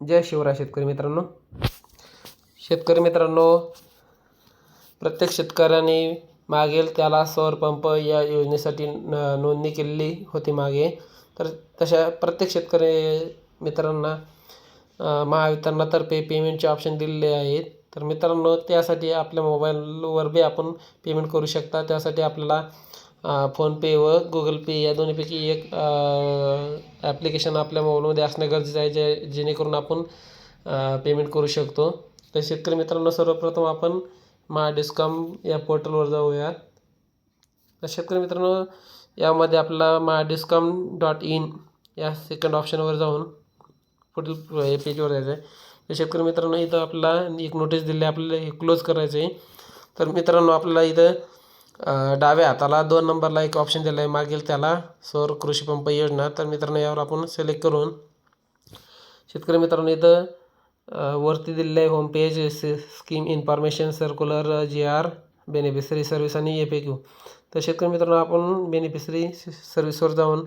जय शिवराय शेतकरी मित्रांनो. शेतकरी मित्रांनो प्रत्येक शेतकऱ्याने मागेल त्याला सौर पंप या योजनेसाठी न नोंदणी केलेली होती मागे. तर तशा प्रत्येक शेतकरी मित्रांना महावितरणातर्फे पेमेंटचे ऑप्शन दिलेले आहेत. तर मित्रांनो त्यासाठी आपल्या मोबाईलवर बी आपण पेमेंट करू शकता. त्यासाठी आपल्याला फोनपे व गुगल पे या दोन्हीपैकी एक ॲप्लिकेशन आपल्या मोबाईलमध्ये असणे गरजेचं आहे जे जेणेकरून आपण पेमेंट करू शकतो. तर शेतकरी मित्रांनो सर्वप्रथम आपण मा डिस्कॉम या पोर्टलवर जाऊया. तर शेतकरी मित्रांनो यामध्ये आपला मा डिस्कॉम डॉट इन या सेकंड ऑप्शनवर जाऊन पुढील हे पेजवर जायचं आहे तर शेतकरी मित्रांनो इथं आपला एक नोटीस दिली आपल्याला हे क्लोज करायचं आहे तर मित्रांनो आपल्याला इथं डाव्या हाताला दोन नंबरला एक ऑप्शन दिला आहे मागील त्याला सौर कृषीपंप योजना. तर मित्रांनो यावर आपण सिलेक्ट करून शेतकरी मित्रांनो इथं वरती दिलेलं आहे homepage scheme information circular G R beneficiary service आणि एफ ए क्यू तर शेतकरी मित्रांनो आपण बेनिफिशरी सर्व्हिसवर जाऊन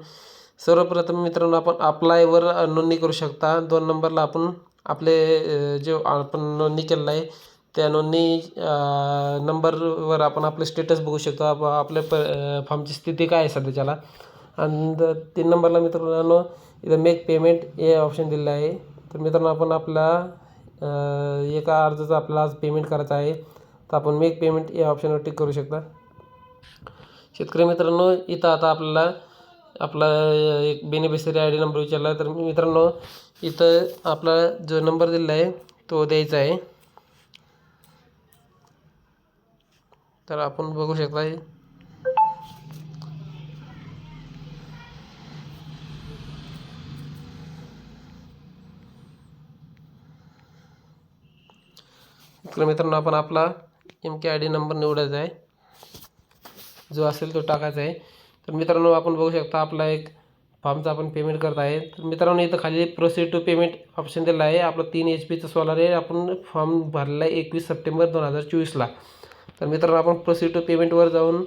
सर्वप्रथम मित्रांनो आपण अप्लायवर नोंदणी करू शकता. दोन नंबरला आपण आपले जे आपण नोंदणी केलेलं आहे त्या नोंदणी नंबरवर आपण आपलं स्टेटस बघू शकतो. आप आपल्या प फॉर्मची स्थिती काय आहे सध्याच्याला. आणि तीन नंबरला मित्रांनो इथं मेक पेमेंट हे ऑप्शन दिलेलं आहे. तर मित्रांनो आपण आपला एका अर्जाचा आपल्याला आज पेमेंट करायचं आहे. तर आपण मेक पेमेंट या ऑप्शनवर टिक करू शकता. शेतकरी मित्रांनो इथं आता आपल्याला आपला एक बेनिफिशरी आय डी नंबर विचारला. तर मित्रांनो इथं आपला जो नंबर दिलेला आहे तो द्यायचा आहे. तर आपण बघू शकता हे तर मित्रांनो आपण आपला M K I D number निवडायचा आहे. जो असेल तो टाकायचा आहे. तर मित्रांनो आपण बघू शकता आपला एक फॉर्मचा आपण पेमेंट करत आहे. तर मित्रांनो इथं खाली प्रोसीड टू पेमेंट ऑप्शन दिला आहे. आपलं तीन एच पीचं सोलार आहे. आपण फॉर्म भरला आहे एकवीस सप्टेंबर दोन हजार चोवीसला. तर मित्रांनो आपण प्रोसीड टू पेमेंटवर जाऊन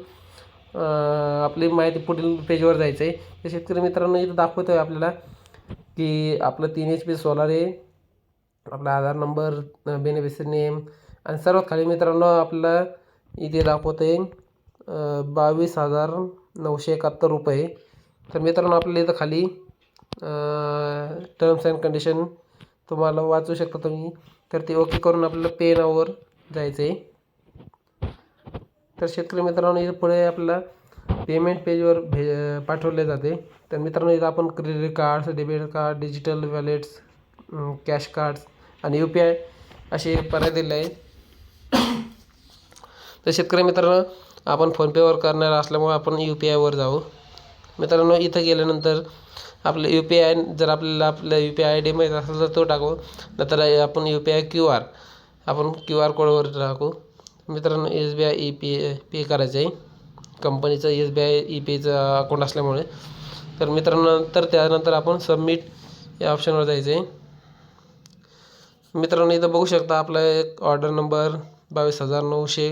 आपली माहिती पुढील पेजवर जायचं आहे तर शेतकरी मित्रांनो इथं दाखवतो आहे आपल्याला की आपलं तीन एच पी सोलार आहे आपला आधार नंबर बेनिफिशरी नेम आणि सर्वात खाली मित्रांनो आपल्याला इथे दाखवतं आहे बावीस हजार नऊशे एकाहत्तर रुपये. तर मित्रांनो आपल्याला इथं खाली टर्म्स अँड कंडिशन तुम्हाला वाचू शकता तुम्ही. तर ते ओके करून आपल्याला पेनावर जायचं आहे तर शेतकरी मित्रांनो इथं पुढे आपल्याला पेमेंट पेजवर भे पाठवले जाते. तर मित्रांनो इथं आपण credit cards debit card digital wallets cash cards आणि यू पी आय असे पर्याय दिले आहेत. तर शेतकरी मित्रांनो आपण फोनपेवर करणार असल्यामुळे आपण यू पी आयवर जाऊ. मित्रांनो इथं गेल्यानंतर आपलं यू पी आय जर आपल्याला आपलं U P I I D माहीत असेल तर तो टाकू. नंतर आपण U P I Q R आपण क्यू आर कोडवर टाकू. मित्रांनो S B I E P pay करायचं आहे. कंपनीचं एस बी आय ई पीचं अकाउंट असल्यामुळे. तर मित्रांनो नंतर त्यानंतर आपण सबमिट या ऑप्शनवर जायचं आहे. मित्रांनो इथं बघू शकता आपला एक ऑर्डर नंबर बावीस हजार नऊशे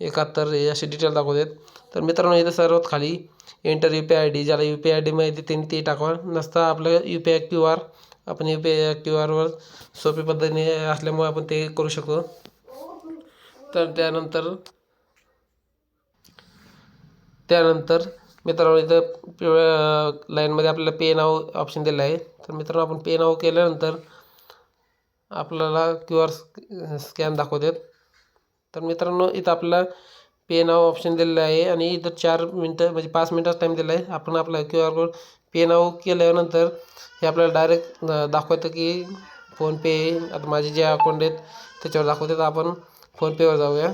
एकाहत्तर असे डिटेल दाखवतात तर मित्रांनो इथं सर्वात खाली enter U P I D ज्याला यू पी आय डी माहिती त्यांनी ते टाकवा. नसता आपलं U P I Q R आपण यू पी आय क्यू आरवर सोपी पद्धतीने असल्यामुळे आपण ते करू शकतो. तर त्यानंतर त्यानंतर मित्रांनो इथं पिवळ्या लाईनमध्ये आपल्याला पे नाव ऑप्शन दिलं आहे. तर मित्रांनो आपण पे नाव केल्यानंतर आपल्याला क्यू आर स्कॅन दाखवतात. तर मित्रांनो इथं आपला पे नाव ऑप्शन दिलेलं आहे आणि इथं चार मिनटं म्हणजे पाच मिनटाचा टाईम दिला आहे. आपण आपला क्यू आर कोड पे नाव केल्यानंतर हे आपल्याला डायरेक्ट दाखवतं की फोनपे आता माझे जे अकाउंट आहेत त्याच्यावर दाखवतात. आपण फोनपेवर जाऊया.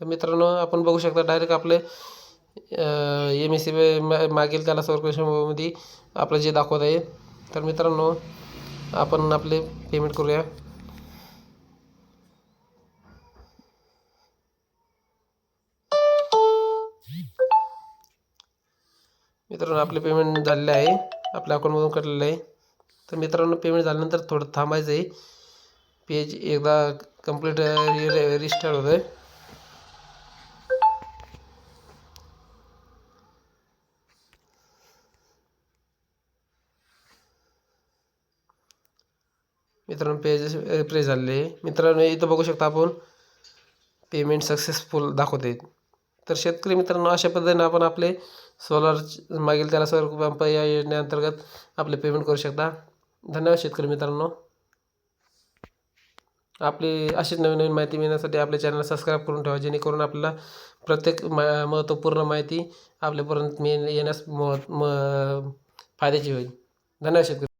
तर मित्रांनो आपण बघू शकता डायरेक्ट आपले एम एस सी बी मागील त्याला सर्वकृषीमध्ये आपलं जे दाखवत आहे. तर मित्रांनो आपण आपले पेमेंट करूया. मित्रांनो आपले पेमेंट झालेले आहे. आपल्या अकाउंटमधून कटलेलं आहे. तर मित्रांनो पेमेंट झाल्यानंतर थोडं थांबायचं आहे. पेज एकदा कंप्लीट रिस्टार्ट होतं आहे मित्रांनो पेज रिप्रेस झालेले मित्रांनो इथं बघू शकता आपण पेमेंट सक्सेसफुल दाखवते. तर शेतकरी मित्रांनो अशा पद्धतीने आपण आपले सोलर मागील त्याला सर्व पंप या योजनेअंतर्गत आपले पेमेंट करू शकता. धन्यवाद शेतकरी मित्रांनो. आपली अशीच नवीन नवीन माहिती मिळण्यासाठी आपल्या चॅनल सबस्क्राईब करून ठेवा जेणेकरून आपल्याला प्रत्येक मा महत्त्वपूर्ण माहिती आपल्यापर्यंत मी येण्यास म म फायद्याची होईल. धन्यवाद शेतकरी